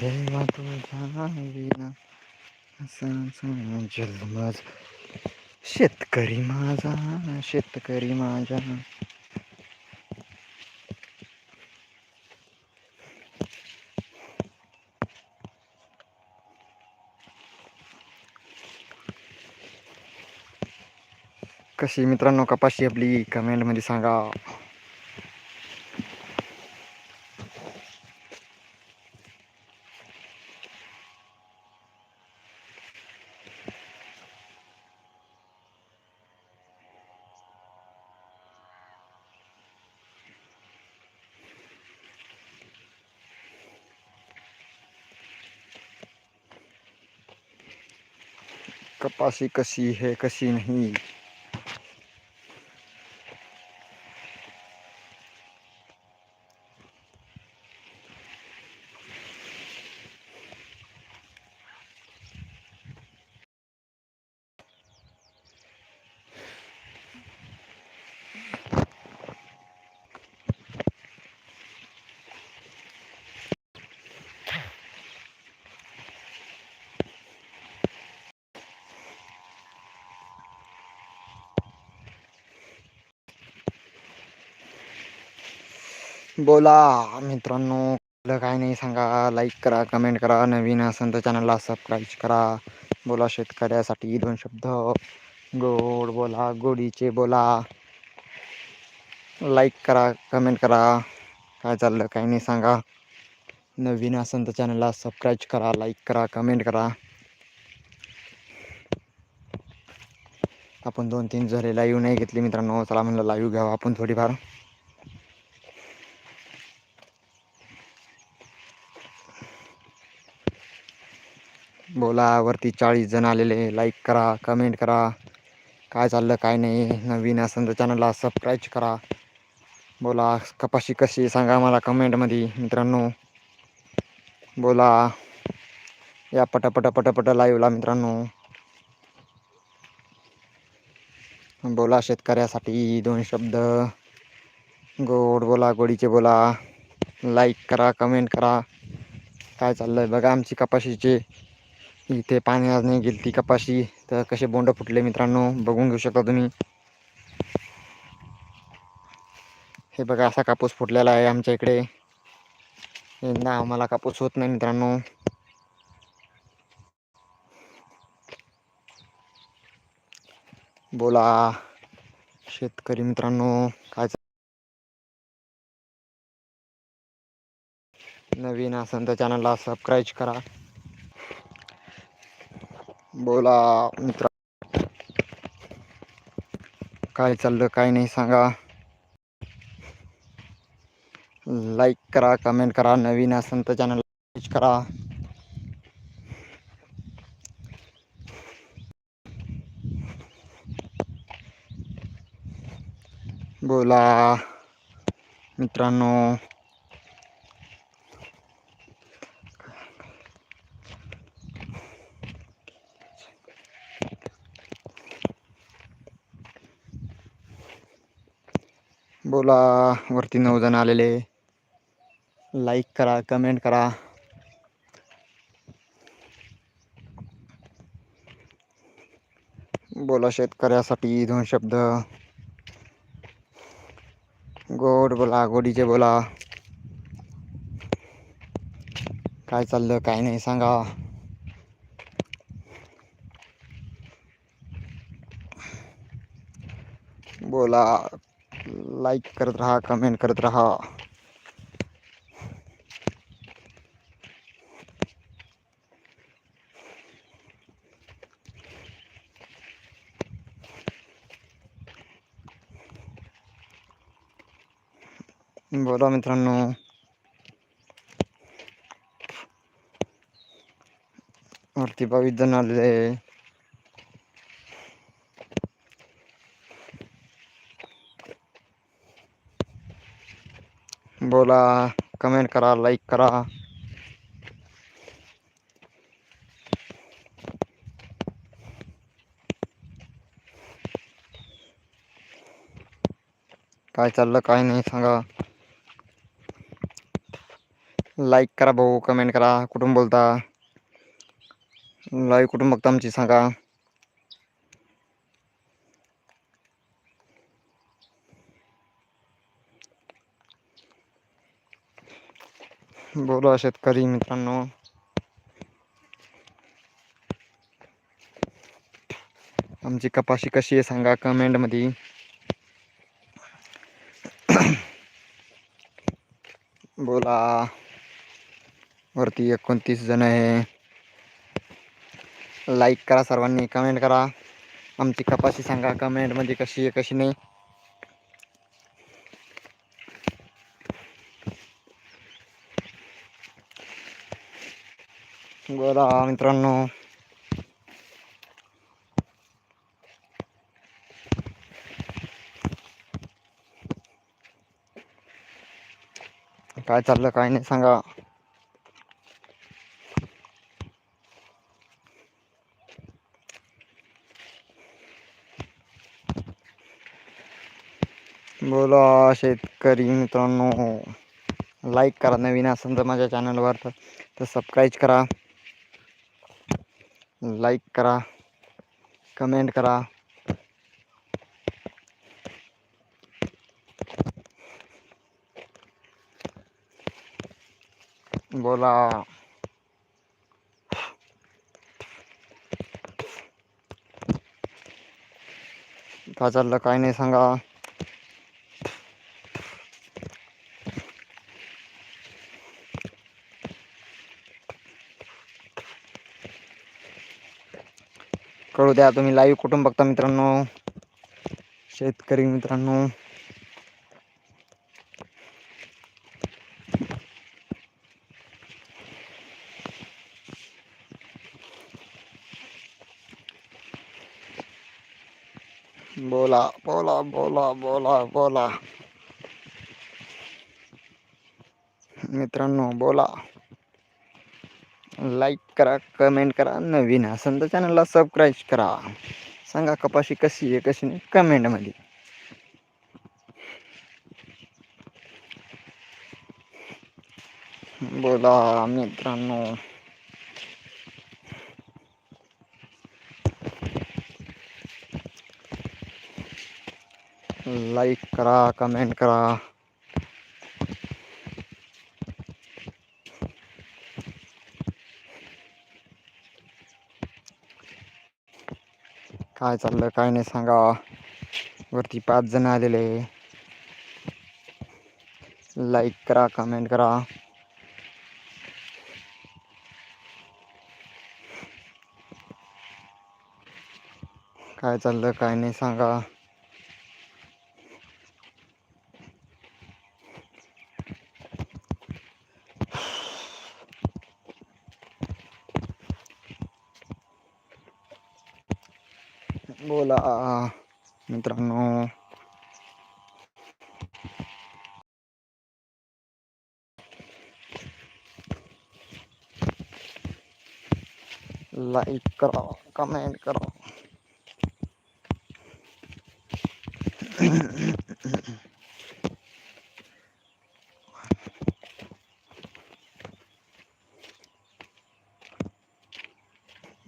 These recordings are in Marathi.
देवा तुझ्या विना असाच शेतकरी माझा शेतकरी माझा. कशी मित्रांनो कपाशी आपली कमेंटमध्ये सांगा. कपाशी कशी है कशी नहीं। बोला मित्रांनो आपलं काय नाही सांगा. लाईक करा कमेंट करा. नवीन असेल तर चॅनलला सबस्क्राईब करा. बोला शेतकऱ्यासाठी दोन शब्द. गोड बोला गोडीचे बोला. लाईक करा कमेंट करा. काय चाललं काय नाही सांगा. नवीन असेल तर चॅनलला सबस्क्राईब करा लाईक करा कमेंट करा. आपण दोन तीन झाले लाईव्ह नाही घेतली मित्रांनो चला म्हणलं लाईव्ह घ्यावं आपण थोडीफार. बोला वरती चाळीस जण आलेले लाईक करा कमेंट करा. काय चाललं काय नाही. नवीन असेल तर चॅनलला सबस्क्राईब करा. बोला कपाशी कशी सांगा मला कमेंटमध्ये मित्रांनो. बोला. या पटापट पटापट लाईव्हला मित्रांनो. बोला शेतकऱ्यासाठी दोन शब्द. गोड बोला गोडीचे बोला. लाईक करा कमेंट करा. काय चाललं आहे बघा आमची कपाशीचे. इथे पाणी आज नाही गेली ती कपाशी. तर कसे बोंड फुटले मित्रांनो बघून घेऊ शकता तुम्ही. हे बघा असा कापूस फुटलेला आहे आमच्या इकडे. यंदा आम्हाला कापूस होत नाही मित्रांनो. बोला शेतकरी मित्रांनो काय नवीन असेल तर चॅनलला सबस्क्राईब करा. बोला मित्र. काय चाललं काय नाही सांगा. लाईक करा कमेंट करा नवीन असेल तर चॅनल करा. बोला मित्रांनो. बोला वरती नऊ जण आलेले. लाईक करा कमेंट करा. बोला शेतकऱ्यासाठी दोन शब्द. गोड बोला गोडीचे बोला. काय चाललं काय नाही सांगा. बोला. लाईक करत राहा कमेंट करत राहा. बोला मित्रांनो. वरती बावीस जण आलेले आहे. बोला कमेंट करा लाईक करा. काय चाललं काय नाही सांगा. लाईक करा भाऊ कमेंट करा कुठून बोलता? लाईव्ह कुठून बघता आमची सांगा. बोला शेतकरी मित्रांनो. आमची कपाशी कशी आहे सांगा कमेंटमध्ये बोला. वरती एकोणतीस जण आहे. लाईक करा सर्वांनी कमेंट करा. आमची कपाशी सांगा कमेंटमध्ये कशी आहे कशी नाही. बोला मित्रांनो काय चाललं काय नाही सांगा. बोला शेतकरी मित्रांनो. लाईक करा नवीन असेल तर माझ्या चॅनलवर तर तर सबस्क्राईब करा. लाईक करा कमेंट करा. बोला. काय चाललं काय नाही सांगा. कळू द्या तुम्ही लाईव्ह कुठून बघता मित्रांनो? शेतकरी मित्रांनो. बोला बोला बोला बोला बोला. मित्रांनो बोला. लाईक करा कमेंट करा नवीन असेल तर चॅनलला सबस्क्राईब करा. सांगा कपाशी कशी आहे कशी नाही कमेंटमध्ये बोला मित्रांनो. लाईक करा कमेंट करा. काय चाललं काय नाही सांगा. वरती पाच जण आलेले. लाईक करा कमेंट करा. काय चाललं काय नाही सांगा. बोला मित्रांनो लाईक करा कमेंट करा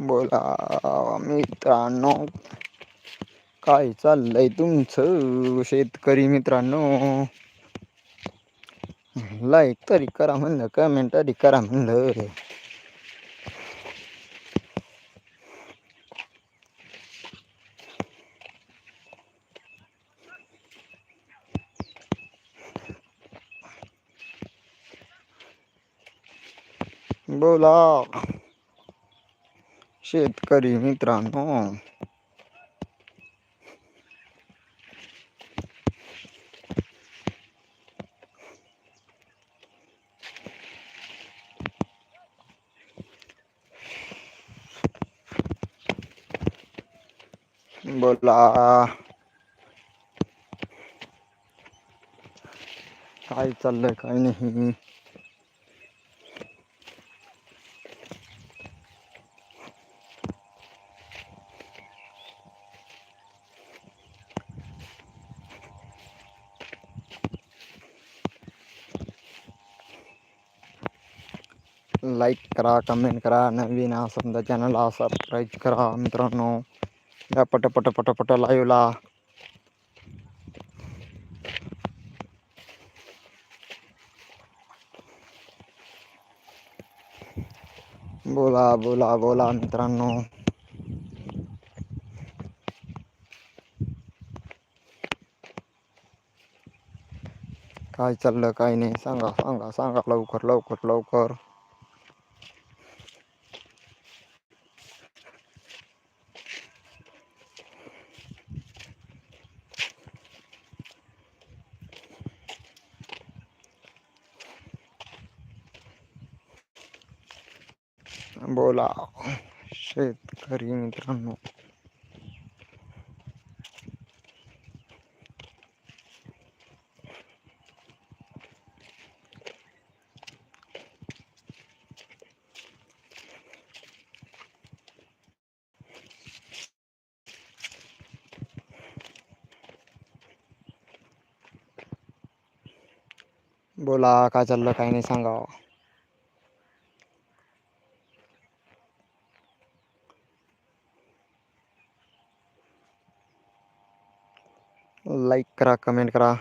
बोला मित्रांनो काय चाललंय तुमचं शेतकरी मित्रांनो? लाईक तरी करा म्हणलं कमेंट तरी करा म्हणलं. बोला. शेतकरी मित्रांनो बोला काय चाललंय काय नाही. लाईक करा कमेंट करा नवीन असं तर चॅनलला सबस्क्राईब करा मित्रांनो. या पट पट पट पट लाईव्हला बोला बोला बोला मित्रांनो. काय चाललं काय नाही? सांगा सांगा सांगा. लवकर लवकर लवकर. बोला शेतकरी मित्रांनो. बोला काय चाललं काय नाही सांगावं. लाईक करा कमेंट करा.